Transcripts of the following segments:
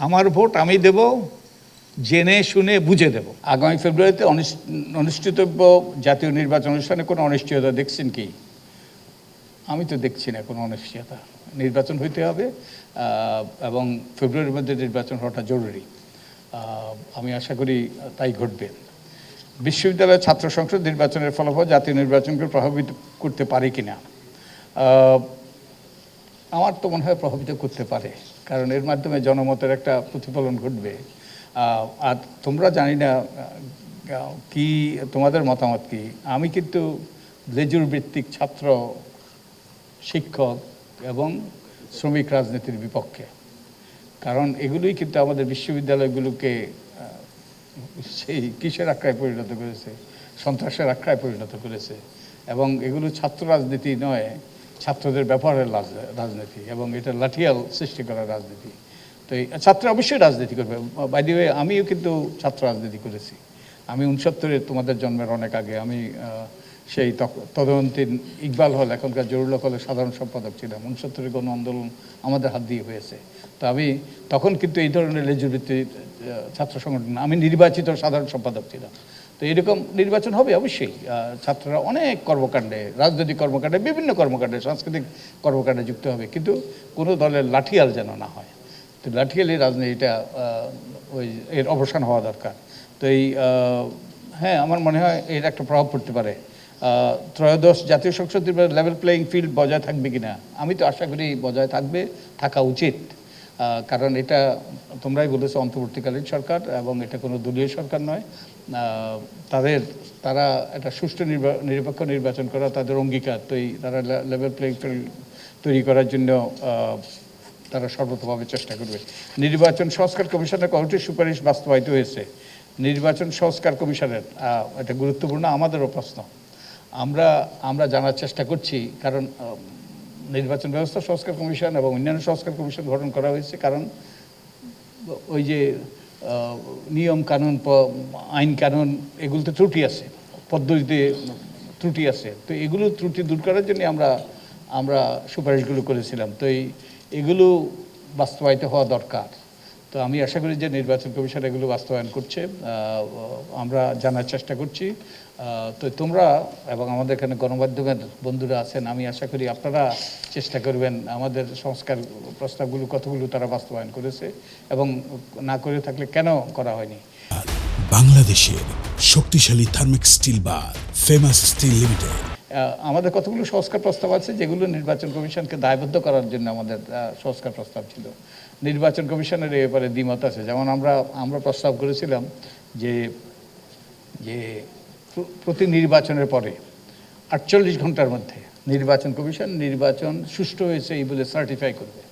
আমার ভোট আমি দেব জেনে শুনে বুঝে দেব। আগামী ফেব্রুয়ারিতে অনুষ্ঠিতব্য জাতীয় নির্বাচন অনুষ্ঠানে কোনো অনিশ্চয়তা দেখছেন কি? আমি তো দেখছি না কোনো অনিশ্চয়তা। নির্বাচন হইতে হবে এবং ফেব্রুয়ারির মধ্যে নির্বাচন হওয়াটা জরুরি। আমি আশা করি তাই ঘটবে। বিশ্ববিদ্যালয়ের ছাত্র সংসদ নির্বাচনের ফলাফল জাতীয় নির্বাচনকে প্রভাবিত করতে পারে কিনা? আহ, আমার তো মনে হয় প্রভাবিত করতে পারে, কারণ এর মাধ্যমে জনমতের একটা প্রতিফলন ঘটবে। আর তোমরা জানি না কি, তোমাদের মতামত কি? আমি কিন্তু লেজুর ভিত্তিক ছাত্র, শিক্ষক এবং শ্রমিক রাজনীতির বিপক্ষে। কারণ এগুলোই কিন্তু আমাদের বিশ্ববিদ্যালয়গুলোকে সেই কিসের আক্রায় পরিণত করেছে? সন্ত্রাসের আক্রায় পরিণত করেছে। এবং এগুলো ছাত্র রাজনীতি নয় ছাত্রদের ব্যবহারের রাজনীতি এবং এটা লাঠিয়াল সৃষ্টি করার রাজনীতি। তো এই ছাত্র অবশ্যই রাজনীতি করবে। বাইদি আমিও কিন্তু ছাত্র রাজনীতি করেছি। আমি উনসত্তরে তোমাদের জন্মের অনেক আগে আমি সেই তদন্তীন ইকবাল হল, এখনকার জরুরক হলের সাধারণ সম্পাদক ছিলাম। উনসত্তরের গণ আন্দোলন আমাদের হাত দিয়ে হয়েছে। তো আমি তখন কিন্তু এই ধরনের লেজুভিত্তিক ছাত্র সংগঠন, আমি নির্বাচিত সাধারণ সম্পাদক ছিলাম। তো এরকম নির্বাচন হবে অবশ্যই। ছাত্ররা অনেক কর্মকাণ্ডে, রাজনৈতিক কর্মকাণ্ডে, বিভিন্ন কর্মকাণ্ডে, সাংস্কৃতিক কর্মকাণ্ডে যুক্ত হবে। কিন্তু কোনো দলের লাঠিয়াল যেন না হয়। তো লাঠিয়ালি রাজনীতিটা ওই এর অবসান হওয়া দরকার। তো এই হ্যাঁ আমার মনে হয় এর একটা প্রভাব পড়তে পারে। ত্রয়োদশ জাতীয় সংসদ লেভেল প্লেয়িং ফিল্ড বজায় থাকবে কিনা, আমি তো আশা করি বজায় থাকবে, থাকা উচিত। কারণ এটা তোমরাই বলেছ অন্তর্বর্তীকালীন সরকার এবং এটা কোনো দলীয় সরকার নয়। তাদের, তারা একটা সুষ্ঠু নির্বা- নিরপেক্ষ নির্বাচন করা তাদের অঙ্গীকার। তো এই তারা লেভেল প্লেয়িং ফিল্ড তৈরি করার জন্য তারা সর্বতভাবে চেষ্টা করবে। নির্বাচন সংস্কার কমিশনের কমিটির সুপারিশ বাস্তবায়িত হয়েছে। নির্বাচন সংস্কার কমিশনের এটা গুরুত্বপূর্ণ আমাদেরও প্রশ্ন। আমরা আমরা জানার চেষ্টা করছি, কারণ নির্বাচন ব্যবস্থা সংস্কার কমিশন এবং অন্যান্য সংস্কার কমিশন গঠন করা হয়েছে, কারণ ওই যে নিয়ম কানুন আইন কানুন, এগুলোতে ত্রুটি আছে, পদ্ধতিতে ত্রুটি আছে। তো এগুলো ত্রুটি দূর করার জন্য আমরা আমরা সুপারিশগুলো করেছিলাম। তো এই, এগুলো বাস্তবায়িত হওয়া দরকার। তো আমি আশা করি যে নির্বাচন কমিশন এগুলো বাস্তবায়ন করছে। আমরা জানার চেষ্টা করছি। তো তোমরা এবং আমাদের এখানে গণমাধ্যমের বন্ধুরা আছেন আমি আশা করি আপনারা চেষ্টা করবেন আমাদের সংস্কার প্রস্তাবগুলো কতগুলো তারা বাস্তবায়ন করেছে এবং না করে থাকলে কেন করা হয়নি? বাংলাদেশের শক্তিশালী থার্মিক স্টিল বা ফেমাস স্টিল লিমিটেড। আমাদের কতগুলো সংস্কার প্রস্তাব আছে যেগুলো নির্বাচন কমিশনকে দায়বদ্ধ করার জন্য আমাদের সংস্কার প্রস্তাব ছিল। নির্বাচন কমিশনের এ ব্যাপারে দ্বিমত আছে। যেমন আমরা আমরা প্রস্তাব করেছিলাম যে যে প্রতি নির্বাচনের পরে, আটচল্লিশ ঘণ্টার মধ্যে নির্বাচন কমিশন, নির্বাচন সুষ্ঠু হয়েছে এই বলে সার্টিফাই করবে।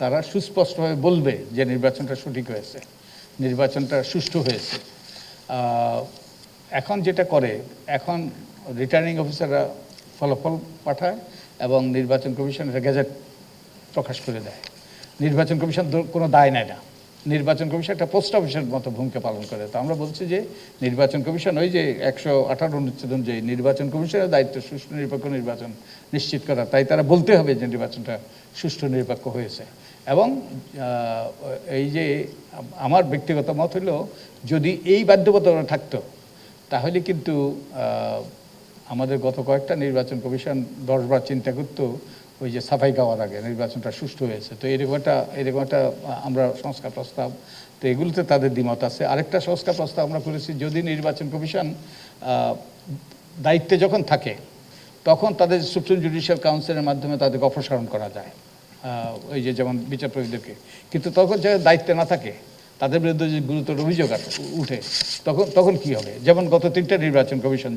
তারা সুস্পষ্টভাবে বলবে যে নির্বাচনটা সঠিক হয়েছে, নির্বাচনটা সুষ্ঠু হয়েছে। এখন যেটা করে, এখন রিটার্নিং অফিসাররা ফলাফল পাঠায় এবং নির্বাচন কমিশন এটা গেজেট প্রকাশ করে দেয়। নির্বাচন কমিশন কোনো দায় নেয় না। নির্বাচন কমিশন একটা পোস্ট অফিসের মতো ভূমিকা পালন করে। তো আমরা বলছি যে নির্বাচন কমিশন ওই যে একশো আঠারো অনুচ্ছেদ অনুযায়ী নির্বাচন কমিশনের দায়িত্ব সুষ্ঠু নিরপেক্ষ নির্বাচন নিশ্চিত করা, তাই তারা বলতে হবে যে নির্বাচনটা সুষ্ঠু নিরপেক্ষ হয়েছে। এবং এই যে আমার ব্যক্তিগত মত হলো, যদি এই বাধ্যবাধকতা থাকতো, তাহলে কিন্তু আমাদের গত কয়েকটা নির্বাচন কমিশন দশবার চিন্তা করতো ওই যে সাফাই গাওয়ার আগে নির্বাচনটা সুষ্ঠু হয়েছে। তো এরকম একটা এরকম একটা আমরা সংস্কার প্রস্তাব, তো এগুলোতে তাদের দ্বিমত আছে। আরেকটা সংস্কার প্রস্তাব আমরা করেছি, যদি নির্বাচন কমিশন দায়িত্বে যখন থাকে, তখন তাদের সুপ্রিম জুডিশিয়াল কাউন্সিলের মাধ্যমে তাদেরকে অপসারণ করা যায়। ওই যে যেমন বিচারপতিদেরকে। কিন্তু তখন যে দায়িত্বে না থাকে তাদের বিরুদ্ধে যে গুরুতর অভিযোগ উঠে, তখন তখন কি হবে? যেমন গত তিনটা নির্বাচন কমিশন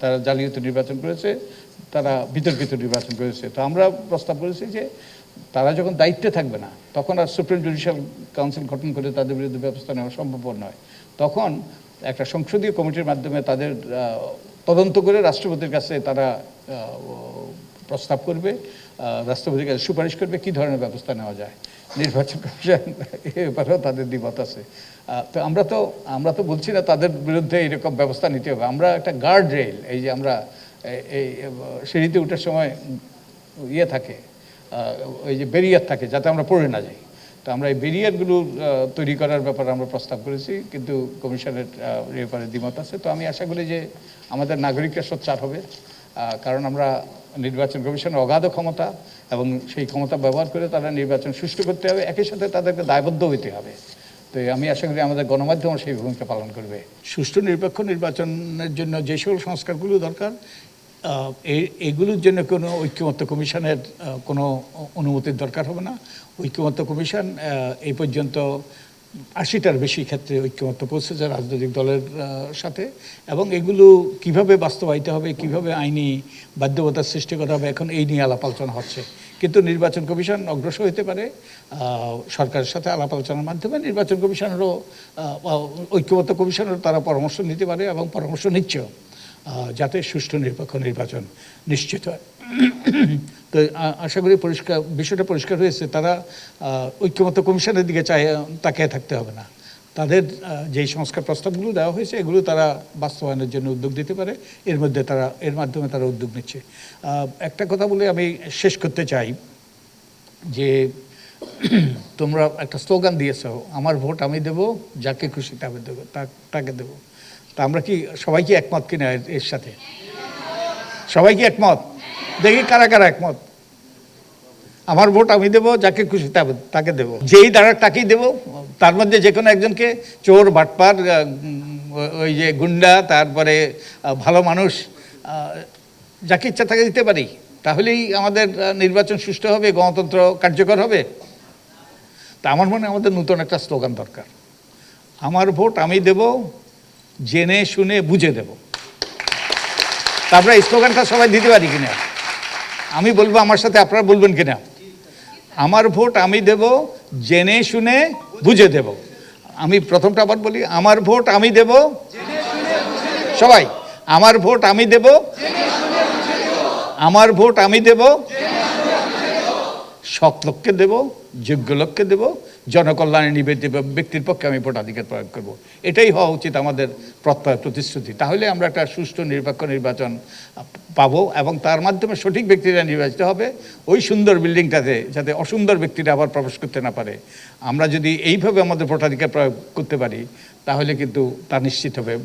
তারা জালিয়াতি নির্বাচন করেছে, তারা বিতর্কিত নির্বাচন করেছে। তো আমরা প্রস্তাব করেছি যে, তারা যখন দায়িত্বে থাকবে না, তখন আর সুপ্রিম জুডিশিয়াল কাউন্সিল গঠন করে তাদের বিরুদ্ধে ব্যবস্থা নেওয়া সম্ভবপর নয়। তখন একটা সংসদীয় কমিটির মাধ্যমে তাদের তদন্ত করে রাষ্ট্রপতির কাছে তারা প্রস্তাব করবে রাষ্ট্রপতির কাছে সুপারিশ করবে কি ধরনের ব্যবস্থা নেওয়া যায়। নির্বাচন কমিশন এ ব্যাপারেও তাদের দ্বিমত আছে। তো আমরা তো আমরা তো বলছি না তাদের বিরুদ্ধে এরকম ব্যবস্থা নিতে হবে। আমরা একটা গার্ড রেল এই যে আমরা এই- সিঁড়িতে ওঠার সময় ইয়ে থাকে ওই যে ব্যারিয়ার থাকে, যাতে আমরা পড়ে না যাই। তো আমরা এই ব্যারিয়ারগুলো তৈরি করার ব্যাপারে আমরা প্রস্তাব করেছি, কিন্তু কমিশনের ব্যাপারে দ্বিমত আছে। তো আমি আশা করি যে আমাদের নাগরিকরা সোচ্চার হবে। কারণ আমরা নির্বাচন কমিশনের অগাধ ক্ষমতা এবং সেই ক্ষমতা ব্যবহার করে তারা নির্বাচন সুষ্ঠু করতে হবে। একই সাথে তাদেরকে দায়বদ্ধ হইতে হবে। তো আমি আশা করি আমাদের গণমাধ্যম সেই ভূমিকা পালন করবে। সুষ্ঠু নিরপেক্ষ নির্বাচনের জন্য যে সকল সংস্কারগুলো দরকার এগুলোর জন্য কোনো ঐক্যমত্য কমিশনের কোনো অনুমতির দরকার হবে না। ঐক্যমত্য কমিশন এই পর্যন্ত আশিটার বেশি ক্ষেত্রে ঐক্যমত্য পৌঁছেছে রাজনৈতিক দলের সাথে। এবং এগুলো কীভাবে বাস্তবায়িত হবে, কীভাবে আইনি বাধ্যবতার সৃষ্টি করা হবে, এখন এই নিয়ে আলাপ আলোচনা হচ্ছে। কিন্তু নির্বাচন কমিশন অগ্রসর হতে পারে সরকারের সাথে আলাপ আলোচনার মাধ্যমে নির্বাচন কমিশনেরও ঐক্যমত্য কমিশনেরও তারা পরামর্শ নিতে পারে এবং পরামর্শ নিচ্ছেও। যাতে সুষ্ঠু নিরপেক্ষ নির্বাচন নিশ্চিত হয়। তো আশা করি পরিষ্কার বিষয়টা পরিষ্কার হয়েছে। তারা আহ, ঐক্যমত্য কমিশনের দিকে চায় তাকিয়ে থাকতে হবে না। তাদের যেই সংস্কার প্রস্তাবগুলো দেওয়া হয়েছে এগুলো তারা বাস্তবায়নের জন্য উদ্যোগ দিতে পারে। এর মধ্যে তারা এর মাধ্যমে তারা উদ্যোগ নিচ্ছে। একটা কথা বলে আমি শেষ করতে চাই যে তোমরা একটা স্লোগান দিয়েছ আমার ভোট আমি দেব যাকে খুশি তাকে দেবো তাকে দেবো। তা আমরা কি সবাই কি একমত কিনা এর- সাথে? সবাই কি একমত? দেখি কারা কারা একমত। আমার ভোট আমি দেবো, যাকে খুশি তাকে দেবো। যেই দাঁড়াক তাকেই দেবো। তার মধ্যে যে কোনো একজনকে, চোর, বাটপার ওই যে গুন্ডা, তারপরে ভালো মানুষ যাকে ইচ্ছা তাকে দিতে পারি। তাহলেই আমাদের নির্বাচন সুষ্ঠু হবে, গণতন্ত্র কার্যকর হবে। তা আমার মনে আমাদের নতুন একটা স্লোগান দরকার। আমার ভোট আমি দেব জেনে শুনে বুঝে দেব। তারপরে স্লোগানটা সবাই দিতে পারি কিনা? আমি বলব আমার সাথে আপনারা বলবেন কিনা? আমার ভোট আমি দেব, জেনে শুনে বুঝে দেব। আমি প্রথমটা আবার বলি, আমার ভোট আমি দেব, সবাই, আমার ভোট আমি দেব, আমার ভোট আমি দেব সৎ লোককে দেব যোগ্য লোককে দেব, জনকল্যাণে নিবেদিত ব্যক্তির পক্ষে আমি ভোটাধিকার প্রয়োগ করব। এটাই হওয়া উচিত আমাদের প্রত্যয় প্রতিশ্রুতি। তাহলে আমরা একটা সুষ্ঠু নিরপেক্ষ নির্বাচন পাবো এবং তার মাধ্যমে সঠিক ব্যক্তিরা নির্বাচিত হবে, ওই সুন্দর বিল্ডিংটাতে যাতে অসুন্দর ব্যক্তিরা আবার প্রবেশ করতে না পারে। আমরা যদি এইভাবে আমাদের ভোটাধিকার প্রয়োগ করতে পারি, তাহলে কিন্তু তা নিশ্চিত হবে।